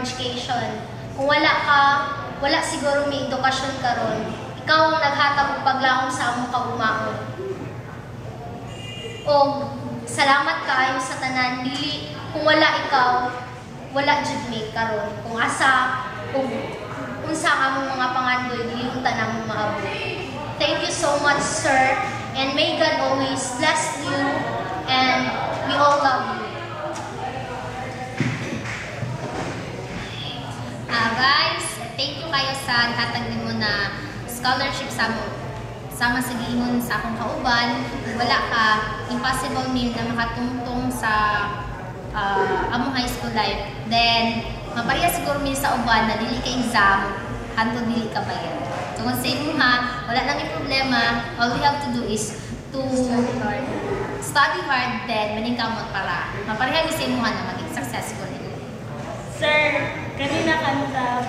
education. Kung wala ka, wala siguro may edukasyon karon. Ikaw ang naghatag og paglaom sa among kaugmaon. O salamat kaayo sa tanan dili kung wala ikaw, wala jud may karon. Kung asa kung unsa among mga pangandoy dili unta namo maabot. Thank you so much, sir, and may God always bless you sa hatag nimo na scholarship sa mo sama sa giingon sa akong kauban wala ka impossible mi na makatungtong sa ah, among high school life. Then mapareha siguro mi sa uban na dili ka exam hantod dili ka bayad. So kung sa ha wala nang may problema all we have to do is to study hard then maningkamot para mapareha mi sa imo ha na maging successful. Sir, kanina kanta,